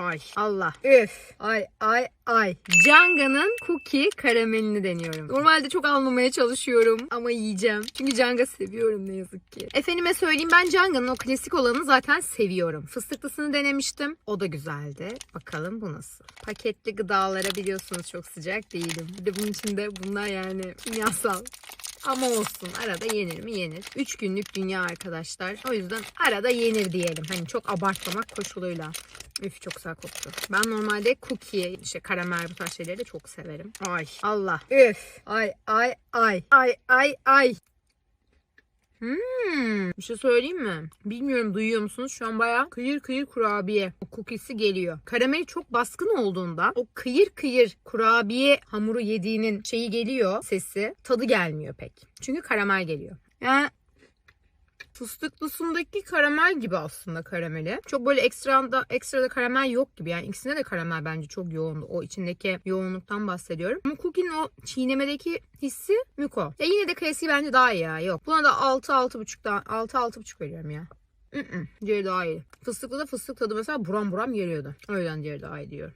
Ay Allah. Üf. Ay ay ay. Canga'nın cookie karamelini deniyorum. Normalde çok almamaya çalışıyorum ama yiyeceğim. Çünkü Canga seviyorum ne yazık ki. Efendime söyleyeyim ben Canga'nın o klasik olanı zaten seviyorum. Fıstıklısını denemiştim. O da güzeldi. Bakalım bu nasıl? Paketli gıdalara biliyorsunuz çok sıcak değilim. Bir de bunun içinde bunlar yani kimyasal. Ama olsun arada yenir mi yenir. 3 günlük dünya arkadaşlar. O yüzden arada yenir diyelim. Hani çok abartmamak koşuluyla. Üf çok güzel koktu. Ben normalde cookie, işte karamel bu tarz şeyleri de çok severim. Ay Allah. Üf. Ay ay ay. Ay ay ay. Hmm, bir şey söyleyeyim mi? Bilmiyorum duyuyor musunuz? Şu an bayağı kıyır kıyır kurabiye o cookie'si geliyor. Karameli çok baskın olduğunda o kıyır kıyır kurabiye hamuru yediğinin şeyi geliyor sesi. Tadı gelmiyor pek. Çünkü karamel geliyor. Yani Fıstıklısındaki karamel gibi aslında karameli. Çok böyle ekstra da ekstra da karamel yok gibi. Yani ikisinde de karamel bence çok yoğundu. O içindeki yoğunluktan bahsediyorum. Ama cookie'nin o çiğnemedeki hissi Miko. Ya yine de klasiği bence daha iyi ya. Yok. Buna da 6 6,5'dan 6 6,5 veriyorum ya. Diğeri daha iyi. Fıstıklı da fıstık tadı mesela buram buram geliyordu. Yüzden diğeri daha iyi diyorum.